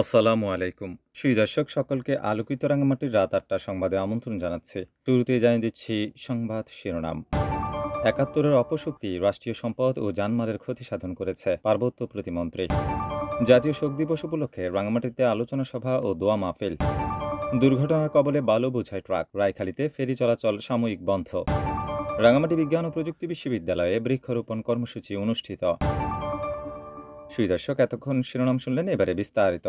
আসসালামু আলাইকুম। সুই দর্শক, সকলকে আলোকিত রাঙামাটির রাত আটটা সংবাদে আমন্ত্রণ জানাচ্ছে। শুরুতে জানিয়ে দিচ্ছি সংবাদ শিরোনাম। একাত্তরের অপশক্তি রাষ্ট্রীয় সম্পদ ও জানমালের ক্ষতি সাধন করেছে পার্বত্য প্রতিমন্ত্রী। জাতীয় শোক দিবস উপলক্ষে রাঙামাটিতে আলোচনা সভা ও দোয়া মাহফিল। দুর্ঘটনার কবলে বালু বোঝাই ট্রাক, রায়খালীতে ফেরি চলাচল সাময়িক বন্ধ। রাঙামাটি বিজ্ঞান ও প্রযুক্তি বিশ্ববিদ্যালয়ে বৃক্ষরোপণ কর্মসূচি অনুষ্ঠিত। সুই দর্শক এতক্ষণ শিরোনাম শুনলেন এবারে বিস্তারিত।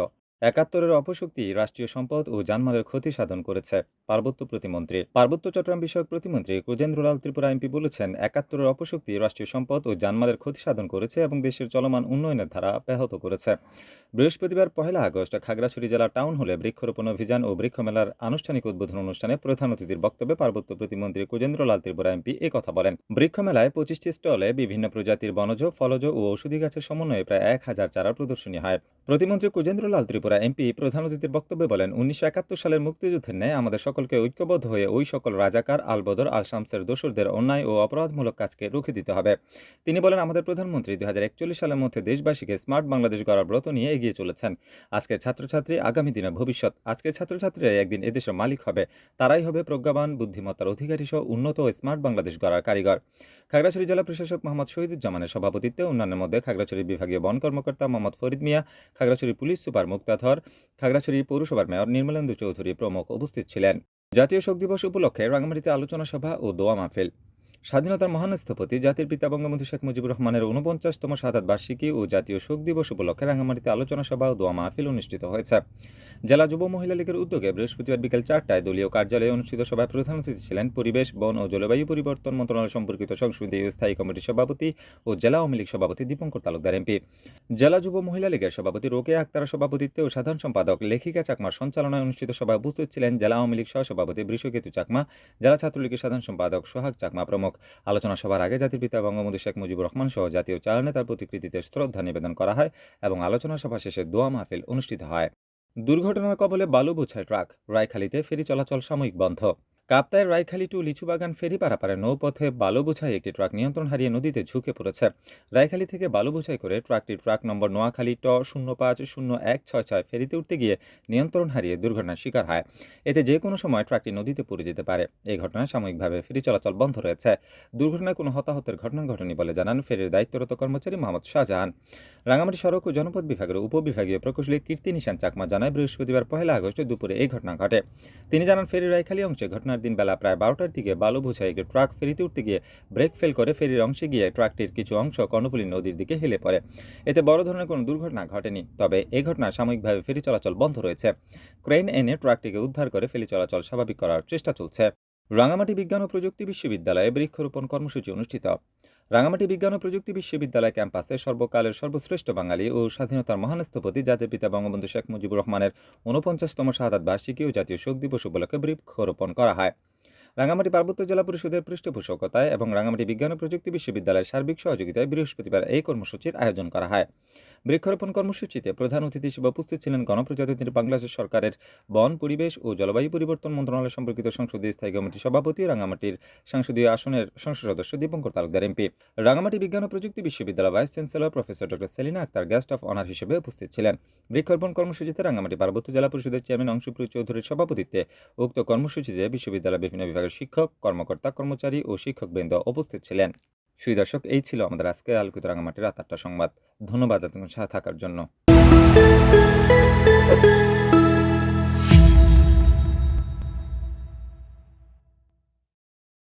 একাত্তরের অপশক্তি রাষ্ট্রীয় সম্পদ ও জানমালের ক্ষতি সাধন করেছে পার্বত্য প্রতিমন্ত্রী। পার্বত্য চট্টগ্রাম বিষয়ক প্রতিমন্ত্রী কুজেন্দ্রলাল ত্রিপুরা এমপি বলেছেন, একাত্তরের অপশক্তি রাষ্ট্রীয় সম্পদ ও জানমালের ক্ষতি সাধন করেছে এবং দেশের চলমান উন্নয়নের ধারা ব্যাহত করেছে। বৃহস্পতিবার পহেলা আগস্ট খাগড়াছড়ি জেলা টাউন হলে বৃক্ষরোপণ অভিযান ও বৃক্ষমেলার আনুষ্ঠানিক উদ্বোধন অনুষ্ঠানে প্রধান অতিথির বক্তব্যে পার্বত্য প্রতিমন্ত্রী কুজেন্দ্রলাল ত্রিপুরা এমপি এ কথা বলেন। বৃক্ষমেলায় পঁচিশটি স্টলে বিভিন্ন প্রজাতির বনজ, ফলজ ও ঔষধি গাছের সমন্বয়ে প্রায় এক হাজার চারা প্রদর্শনী হয়। প্রতিমন্ত্রী কুজেন্দ্রলাল ত্রিপুরা এমপি প্রধান অতিথির বক্তব্যে বলেন, উনিশশো একাত্তর সালের মুক্তিযুদ্ধের ন্যায় আমাদের সকলকে ঐক্যবদ্ধ হয়ে ওই সকল রাজাকার আলবদর আল শামসের দোসরদের অন্যায় ও অপরাধমূলক কাজকে রুখে দিতে হবে। তিনি বলেন, আমাদের প্রধানমন্ত্রী দুই হাজার একচল্লিশ সালের মধ্যে দেশবাসীকে স্মার্ট বাংলাদেশ গড়ার ব্রত নিয়ে এগিয়ে চলেছেন। আজকের ছাত্রছাত্রী আগামী দিনের ভবিষ্যৎ। আজকের ছাত্রছাত্রীরা একদিন এদেশের মালিক হবে। তারাই হবে প্রজ্ঞাবান, বুদ্ধিমত্তার অধিকারী সহ উন্নত ও স্মার্ট বাংলাদেশ গড়ার কারিগর। খাগড়াছড়ি জেলা প্রশাসক মোহাম্মদ শহীদুজ্জামানের সভাপতিত্বে অন্যান্যের মধ্যে খাগড়াছড়ি বিভাগীয় বন কর্মকর্তা মোহাম্মদ ফরিদ মিয়া খাগড়াছড়ি পুলিশ সুপার মুক্তাধর খাগড়াছড়ি পৌরসভার মেয়র নির্মলেন্দু চৌধুরী প্রমুখ উপস্থিত ছিলেন। জাতীয় শোক দিবস উপলক্ষে রাঙামাটিতে আলোচনা সভা ও দোয়া মাহফিল। স্বাধীনতার মহান স্থপতি, জাতির পিতা বঙ্গবন্ধু শেখ মুজিবুর রহমানের উনপঞ্চাশতম শাহাদ বার্ষিকী ও জাতীয় শোক দিবস উপলক্ষে রাঙামাটিতে আলোচনা সভা ও দোয়া মাহফিল অনুষ্ঠিত হয়েছে। জেলা যুব মহিলা লীগের উদ্যোগে বৃহস্পতিবার বিকেল চারটায় দলীয় কার্যালয়ে অনুষ্ঠিত সভায় প্রধান অতিথি ছিলেন পরিবেশ, বন ও জলবায়ু পরিবর্তন মন্ত্রণালয় সম্পর্কিত সংসদীয় স্থায়ী কমিটির সভাপতি ও জেলা আওয়ামী লীগ সভাপতি দীপঙ্কর তালুকদার, এমপি। জেলা যুব মহিলা লীগের সভাপতি রোকে আক্তার সভাপতিত্বে ও সাধারণ সম্পাদক লেখিকা চাকমার সঞ্চালনায় অনুষ্ঠিত সভায় উপস্থিত ছিলেন জেলা আওয়ামী লীগ সহসভাপতি বৃষকেতু চাকমা, জেলা ছাত্রলীগের সাধারণ সম্পাদক সোহাগ চাকমা প্রমুখ। আলোচনা সভার আগে জাতির পিতা বঙ্গবন্ধু শেখ মুজিবুর রহমান সহ জাতীয় চালানে তার প্রতিকৃতিতে শ্রদ্ধা নিবেদন করা হয় এবং আলোচনা সভা শেষে দোয়া মাহফিল অনুষ্ঠিত হয়। দুর্ঘটনার কবলে বালু বোঝায় ট্রাক। রায়খালিতে ফেরি চলাচল সাময়িক বন্ধ। কাপ্তায় রায়খালী টু লিচুবাগান ফেরি পারাপারে নৌপথে বালু বোঝাই একটি ট্রাক নিয়ন্ত্রণ হারিয়ে নদীতে ঝুঁকে পড়েছে। রায়খালী থেকে বালু বোঝাই করে ট্রাকটি ট্রাক নম্বর নোয়াখালী ট শূন্য পাঁচ শূন্য এক ছয় ছয় ফেরিতে উঠতে গিয়ে নিয়ন্ত্রণ হারিয়ে দুর্ঘটনার শিকার হয়। এতে যে কোনো সময় ট্রাকটি নদীতে পড়ে যেতে পারে। এই ঘটনায় সাময়িকভাবে ফেরি চলাচল বন্ধ রয়েছে। দুর্ঘটনায় কোনো হতাহতের ঘটনা ঘটেনি বলে জানান ফেরির দায়িত্বরত কর্মচারী মোহাম্মদ শাহজাহান। রাঙামাটি সড়ক ও জনপদ বিভাগের উপবিভাগীয় প্রকৌশলী কীর্তি নিশান চাকমা জানায় বৃহস্পতিবার পহেলা আগস্ট দুপুরে এই ঘটনা ঘটে। তিনি জানান ফেরি রায়খালী অংশে ঘটনার দিন বেলা প্রায় বারোটার দিকে বালু বোঝাই একটি ট্রাক ফেরিতে উঠতে গিয়ে ব্রেক ফেল করে ফেরির অংশে গিয়ে ট্রাকটির কিছু অংশ কর্ণফুলী নদীর দিকে হেলে পড়ে। এতে বড় ধরনের কোনো দুর্ঘটনা ঘটেনি, তবে এ ঘটনা সাময়িকভাবে ফেরি চলাচল বন্ধ রয়েছে। ক্রেন এনে ট্রাকটিকে উদ্ধার করে ফেরি চলাচল স্বাভাবিক করার চেষ্টা চলছে। রাঙামাটি বিজ্ঞান ও প্রযুক্তি বিশ্ববিদ্যালয়ে বৃক্ষরোপণ কর্মসূচি অনুষ্ঠিত। রাঙামাটি বিজ্ঞান ও প্রযুক্তি বিশ্ববিদ্যালয় ক্যাম্পাসে সর্বকালের সর্বশ্রেষ্ঠ বাঙালি ও স্বাধীনতার মহান স্থপতি জাতির পিতা বঙ্গবন্ধু শেখ মুজিবুর রহমানের ঊনপঞ্চাশতম শাহাদ বার্ষিকী ও জাতীয় শোক দিবস উপলক্ষে বৃক্ষরোপণ করা হয়। রাঙামাটি পার্বত্য জেলা পরিষদের পৃষ্ঠপোষকতায় এবং রাঙামাটি বিজ্ঞান ও প্রযুক্তি বিশ্ববিদ্যালয়ের সার্বিক সহযোগিতায় বৃহস্পতিবার এই কর্মসূচির আয়োজন করা হয়। বৃক্ষরোপণ কর্মসূচিতে প্রধান অতিথি হিসেবে উপস্থিত ছিলেন গণপ্রজাতন্ত্রী বাংলাদেশ সরকারের বন, পরিবেশ ও জলবায়ু পরিবর্তন মন্ত্রণালয় সম্পর্কিত সংসদীয় স্থায়ী কমিটির সভাপতি রাঙামাটির সংসদীয় আসনের সংসদ সদস্য দীপঙ্কর তালুকদার, এমপি। রাঙামাটি বিজ্ঞান ও প্রযুক্তি বিশ্ববিদ্যালয় vice chancellor professor doctor Selina Akter guest of honour হিসেবে উপস্থিত ছিলেন। বৃক্ষরোপণ কর্মসূচিতে রাঙামাটি পার্বত্য জেলা পরিষদের চেয়ারম্যান অংশুপ্রিয় চৌধুরীর সভাপতিত্বে উক্ত কর্মসূচিতে বিশ্ববিদ্যালয়ের বিভিন্ন বিভাগের শিক্ষক, কর্মকর্তা, কর্মচারী ও শিক্ষকবৃন্দ উপস্থিত ছিলেন। সুই দর্শক, এই ছিল আমাদের আজকে আলোকিত রাঙামাটির রাত আটটা সংবাদ। ধন্যবাদ সাথে থাকার জন্য।